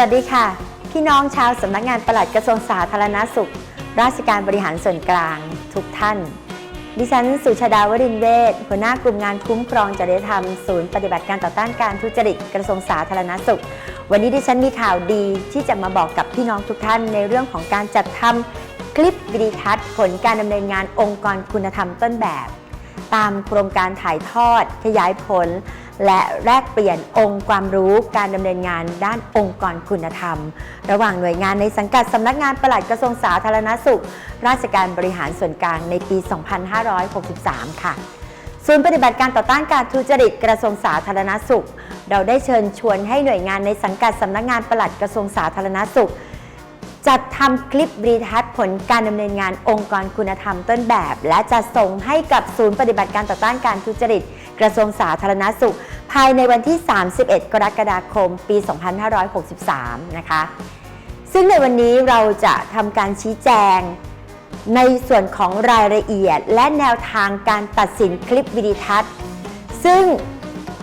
วัสดีค่ะ พี่น้องชาวสำนักงานปลัดกระทรวงสาธารณสุข ราชการบริหารส่วนกลางทุกท่าน ดิฉันสุชาดาวรินเวชหัวหน้ากลุ่มงานคุ้มครองจริยธรรมศูนย์ปฏิบัติการต่อต้านการทุจริตกระทรวงสาธารณสุข วันนี้ดิฉันมีข่าวดีที่จะมาบอกกับพี่น้องทุกท่าน ในเรื่องของการจัดทำคลิปวิดีทัศน์ผลการดำเนินงานองค์กรคุณธรรมต้นแบบ ตามโครงการถ่ายทอด ขยายผล และแลกเปลี่ยนองค์ความรู้การดำเนินงานด้านองค์กรคุณธรรม ระหว่างหน่วยงานในสังกัดสำนักงานปลัดกระทรวงสาธารณสุข ราชการบริหารส่วนกลางในปี 2563 ค่ะศูนย์ปฏิบัติการต่อต้านการทุจริตกระทรวงสาธารณสุข เราได้เชิญชวนให้หน่วยงานในสังกัดสำนักงานปลัดกระทรวงสาธารณสุข จัดทำคลิปรีทัศน์ผลการดำเนินงานองค์กรคุณธรรมต้นแบบ และจะส่งให้กับศูนย์ปฏิบัติการต่อต้านการทุจริต กระทรวงสาธารณสุข ภายในวันที่ 31 กรกฎาคม ปี 2563 นะคะ ซึ่งในวันนี้เราจะทำการชี้แจง ในส่วนของรายละเอียด และแนวทางการตัดสินคลิปวิดีทัศน์ ซึ่ง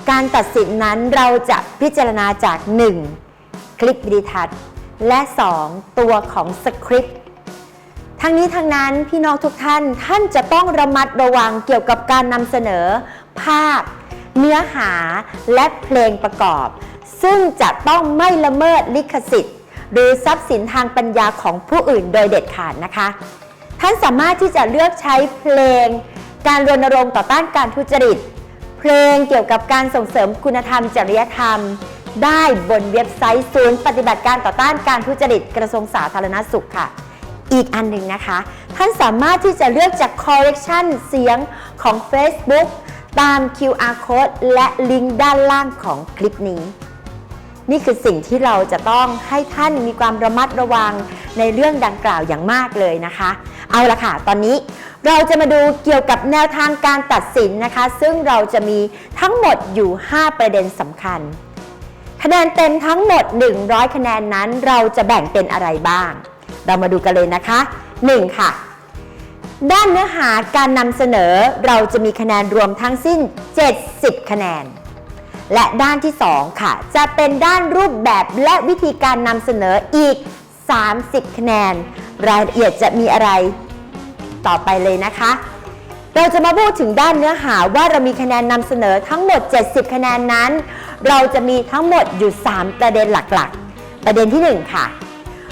การตัดสินนั้นเราจะพิจารณาจาก 1. คลิปวิดีทัศน์ และ 2. ตัวของสคริปต์ทั้งนี้ทั้งนั้นพี่น้องทุกท่านท่านจะต้องระมัดระวังเกี่ยวกับการนำเสนอ ภาพ เนื้อหาและเพลงประกอบ ซึ่งจะต้องไม่ละเมิดลิขสิทธิ์ หรือทรัพย์สินทางปัญญาของผู้อื่นโดยเด็ดขาดนะคะ ท่านสามารถที่จะเลือกใช้เพลง การรณรงค์ต่อต้านการทุจริต เพลงเกี่ยวกับการส่งเสริมคุณธรรมจริยธรรม ได้บนเว็บไซต์ศูนย์ปฏิบัติการต่อต้านการทุจริตกระทรวงสาธารณสุขค่ะ อีกอันหนึ่งนะคะ ท่านสามารถที่จะเลือกจาก correction เสียงของ Facebook ตาม QR code และลิงก์ด้านล่างของคลิปนี้ นี่คือสิ่งที่เราจะต้องให้ท่านมีความระมัดระวังในเรื่องดังกล่าวอย่างมากเลยนะคะ เอาละค่ะ ตอนนี้เราจะมาดูเกี่ยวกับแนวทางการตัดสินนะคะ ซึ่งเราจะมีทั้งหมดอยู่ 5 ประเด็นสำคัญ คะแนนเต็มทั้งหมด 100 คะแนนนั้น เราจะแบ่งเป็นอะไรบ้าง เรามาดูกันเลยนะคะ 1. ค่ะ ด้านเนื้อหาการนำเสนอเราจะมีคะแนนรวมทั้งสิ้น 70 คะแนน และด้านที่ 2 ค่ะ จะเป็นด้านรูปแบบและวิธีการนำเสนออีก 30 คะแนน รายละเอียดจะมีอะไร ต่อไปเลยนะคะ เราจะมาพูดถึงด้านเนื้อหาว่าเรามีคะแนนนำเสนอทั้งหมด 70 คะแนนนั้น เราจะมีทั้งหมดอยู่ 3 ประเด็นหลักๆ ประเด็นที่ 1 ค่ะ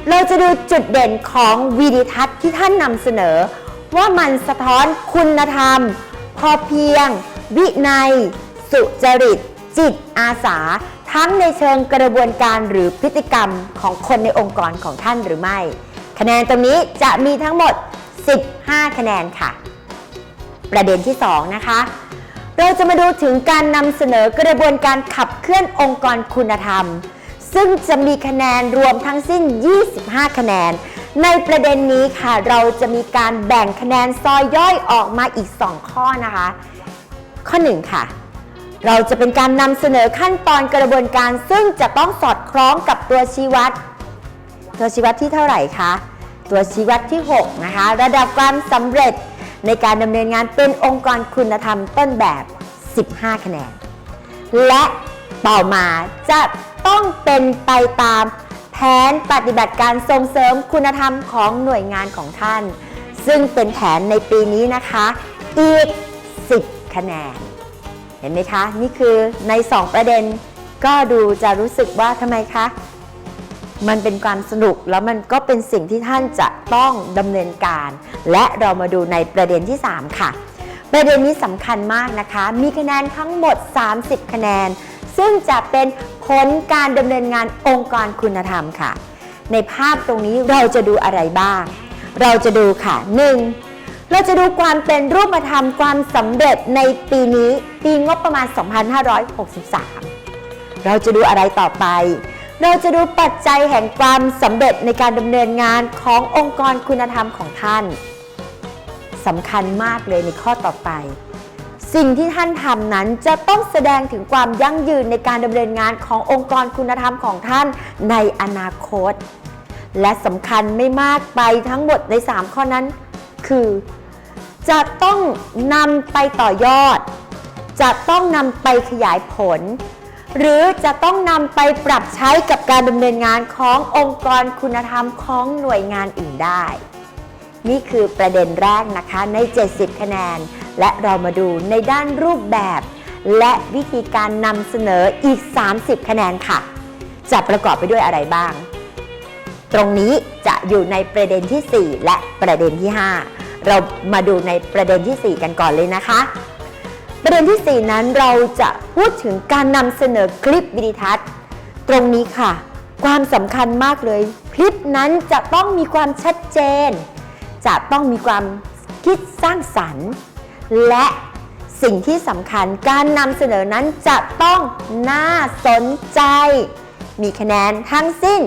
เราจะดูจุดเด่นของวีดิทัศน์ที่ท่านนำเสนอ ว่ามันสะท้อนคุณธรรม พอเพียง วินัย สุจริต จิตอาสา ทั้งในเชิงกระบวนการหรือพฤติกรรมของคนในองค์กรของท่านหรือไม่ คะแนนตรงนี้จะมีทั้งหมด 15 คะแนนค่ะ ประเด็นที่ 2 นะคะ เราจะมาดูถึงการนำเสนอกระบวนการขับเคลื่อนองค์กรคุณธรรม ซึ่งจะมีคะแนนรวมทั้งสิ้น 25 คะแนน ในประเด็นนี้ค่ะ เราจะมีการแบ่งคะแนนซอยย่อยออกมาอีก 2 ข้อนะคะ ข้อ 1 ค่ะเราจะเป็นการนำเสนอขั้นตอนกระบวนการซึ่งจะต้องสอดคล้องกับตัวชี้วัด ตัวชี้วัดที่เท่าไหร่คะ ตัวชี้วัดที่ 6 นะคะ ระดับความสำเร็จ ในการดำเนินงานเป็นองค์กรคุณธรรมต้นแบบ 15 คะแนน และต่อมาจะต้องเป็นไปตามแผนปฏิบัติการส่งเสริมคุณธรรมของหน่วยงานของท่าน ซึ่งเป็นแผนในปีนี้นะคะ อีก 10 คะแนน เห็นไหมคะ นี่คือใน 2 ประเด็นก็ดูจะรู้สึกว่าทำไมคะ มันเป็นความสนุกแล้วมันก็เป็นสิ่งที่ท่านจะต้องดำเนินการ และเรามาดูในประเด็นที่ 3 ค่ะ ประเด็นนี้สำคัญมากนะคะ มีคะแนนทั้งหมด 30 คะแนน ซึ่งจะเป็นผลการดำเนินงานองค์กรคุณธรรมค่ะ ในภาพตรงนี้เราจะดูอะไรบ้าง เราจะดูค่ะ 1. เราจะดูความเป็นรูปธรรมความสำเร็จในปีนี้ ปีงบประมาณ 2563 เราจะดูอะไรต่อไป เราจะดูปัจจัยแห่งความสำเร็จในการดำเนินงานขององค์กรคุณธรรมของท่านสำคัญมากเลยในข้อต่อไป สิ่งที่ท่านทำนั้นจะต้องแสดงถึงความยั่งยืนในการดำเนินงานขององค์กรคุณธรรมของท่านในอนาคต และสำคัญไม่มากไปทั้งหมดใน 3 ข้อนั้น คือ จะต้องนำไปต่อยอด จะต้องนำไปขยายผล หรือจะต้องนำไปปรับใช้กับการดำเนินงานขององค์กรคุณธรรมของหน่วยงานอื่นได้ นี่คือประเด็นแรกนะคะใน 70 คะแนน และเรามาดูในด้านรูปแบบ และวิธีการนำเสนออีก 30 คะแนนค่ะ จะประกอบไปด้วยอะไรบ้าง ตรงนี้จะอยู่ในประเด็นที่ 4 และประเด็นที่ 5 เรามาดูในประเด็นที่ 4 กันก่อนเลยนะคะ ประเด็นที่ 4 นั้นเราจะพูดถึงการนำเสนอคลิปวิดีทัศน์ ตรงนี้ค่ะ ความสำคัญมากเลย คลิปนั้นจะต้องมีความชัดเจน จะต้องมีความคิดสร้างสรรค์ และสิ่งที่สำคัญการนำเสนอนั้นจะต้องน่าสนใจ มีคะแนนทั้งสิ้น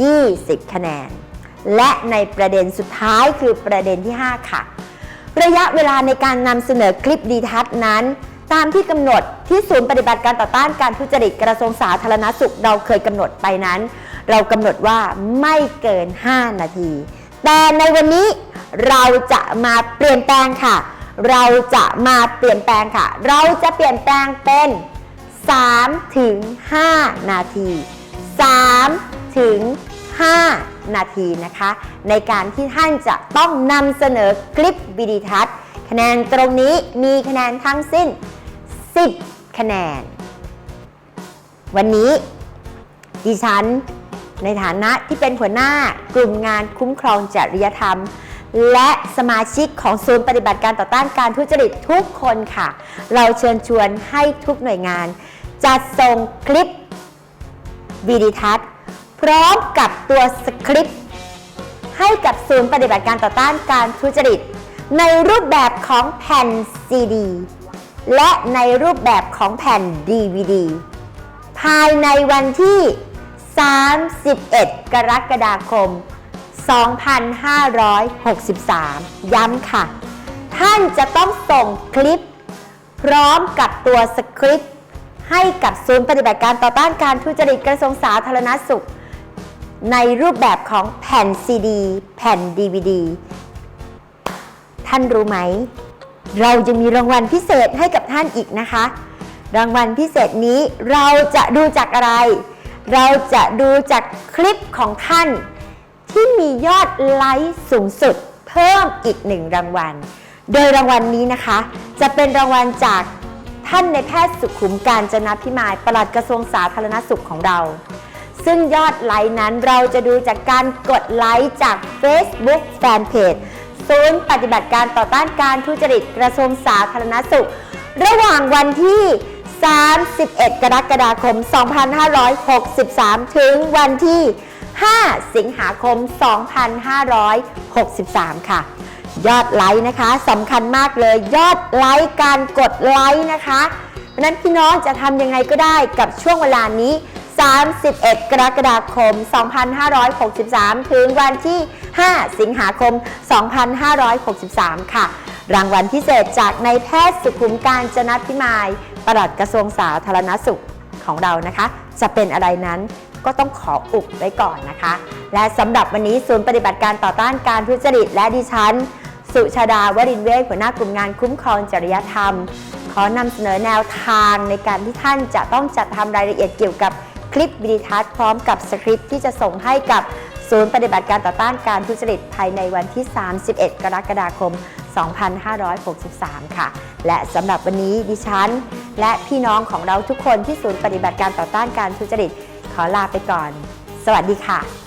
20 คะแนน และในประเด็นสุดท้ายคือประเด็นที่ 5 ค่ะ ระยะเวลาในการนำเสนอคลิปดีทัศน์นั้น ตามที่กำหนดที่ศูนย์ปฏิบัติการต่อต้านการทุจริตกระทรวงสาธารณสุขเราเคยกำหนดไปนั้น เรากำหนดว่าไม่เกิน 5 นาที แต่ในวันนี้เราจะมาเปลี่ยนแปลงค่ะ เราจะมาเปลี่ยนแปลงค่ะ เราจะเปลี่ยนแปลงเป็น3ถึง5นาที3ถึง 5 นาทีนะคะ ในการที่ท่านจะต้องนำเสนอคลิปวิดีทัศน์คะแนนตรงนี้มีคะแนนทั้งสิ้น 10 คะแนน วันนี้ดิฉันในฐานะที่เป็นหัวหน้ากลุ่มงานคุ้มครองจริยธรรม และสมาชิกของศูนย์ปฏิบัติการต่อต้านการทุจริตทุกคนค่ะ เราเชิญชวนให้ทุกหน่วยงาน จัดส่งคลิปวิดีทัศน์ พร้อมกับตัวสคริปต์ให้กับศูนย์ปฏิบัติการต่อต้านการทุจริต ในรูปแบบของแผ่นซีดี และในรูปแบบของแผ่น DVD ภายในวันที่ 31 กรกฎาคม 2563 ย้ำค่ะ ท่านจะต้องส่งคลิป พร้อมกับตัวสคริปต์ให้กับศูนย์ปฏิบัติการต่อต้านการทุจริตกระทรวงสาธารณสุข ในรูปแบบของแผ่นซีดี แผ่น DVD ท่านรู้ไหม เราจะมีรางวัลพิเศษให้กับท่านอีกนะคะ รางวัลพิเศษนี้เราจะดูจากอะไร เราจะดูจากคลิปของท่าน ที่มียอดไลค์สูงสุดเพิ่มอีกหนึ่งรางวัล โดยรางวัลนี้นะคะ จะเป็นรางวัลจากท่านในแพทย์สุขุมการจนะพิมายปลัดกระทรวงสาธารณสุขของเรา ซึ่งยอดไลค์นั้นเราจะดูจากการกดไลค์จาก Facebook Fanpage ศูนย์ปฏิบัติการต่อต้านการทุจริตกระทรวงสาธารณสุข ระหว่างวันที่ 31 กรกฎาคม 2563 ถึงวันที่ 5 สิงหาคม 2563 ค่ะ ยอดไลค์นะคะสำคัญมากเลย ยอดไลค์การกดไลค์นะคะเพราะฉะนั้นพี่น้องจะทำยังไงก็ได้กับช่วงเวลานี้ 31 กรกฎาคม 2563 ถึงวันที่ 5 สิงหาคม 2563 ค่ะ รางวัลพิเศษจากนายแพทย์สุขุมการจนะพิมายปลัดกระทรวงสาธารณสุขของเรานะคะ จะเป็นอะไรนั้นก็ต้องขออุบไว้ก่อนนะคะ และสำหรับวันนี้ศูนย์ปฏิบัติการต่อต้านการทุจริตและดิฉัน สุชาดาวรินเวชหัวหน้ากลุ่มงานคุ้มครองจริยธรรม ขอนำเสนอแนวทางในการที่ท่านจะต้องจัดทำรายละเอียดเกี่ยวกับ คลิปวิดีทัศน์พร้อมกับสคริปต์ที่จะส่งให้กับศูนย์ปฏิบัติการต่อต้านการทุจริตภายในวันที่ 31 กรกฎาคม 2563 ค่ะ และสำหรับวันนี้ดิฉัน และพี่น้องของเราทุกคนที่ศูนย์ปฏิบัติการต่อต้านการทุจริตขอลาไปก่อน สวัสดีค่ะ